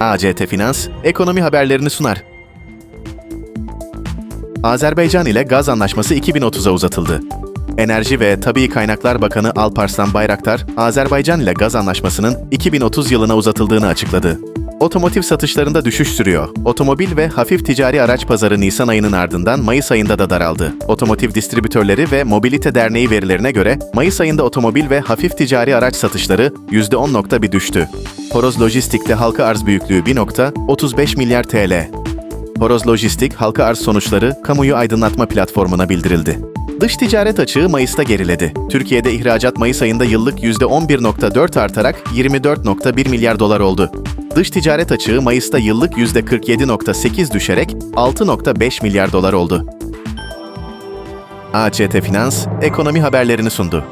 ACT Finans, ekonomi haberlerini sunar. Azerbaycan ile gaz anlaşması 2030'a uzatıldı. Enerji ve Tabii Kaynaklar Bakanı Alparslan Bayraktar, Azerbaycan ile gaz anlaşmasının 2030 yılına uzatıldığını açıkladı. Otomotiv satışlarında düşüş sürüyor. Otomobil ve hafif ticari araç pazarı Nisan ayının ardından Mayıs ayında da daraldı. Otomotiv Distribütörleri ve Mobilite Derneği verilerine göre Mayıs ayında otomobil ve hafif ticari araç satışları %10.1 düştü. Horoz Lojistik'te halka arz büyüklüğü 1.35 milyar TL. Horoz Lojistik halka arz sonuçları kamuyu aydınlatma platformuna bildirildi. Dış ticaret açığı Mayıs'ta geriledi. Türkiye'de ihracat Mayıs ayında yıllık %11.4 artarak 24.1 milyar dolar oldu. Dış ticaret açığı Mayıs'ta yıllık %47.8 düşerek 6.5 milyar dolar oldu. AÇT Finans, ekonomi haberlerini sundu.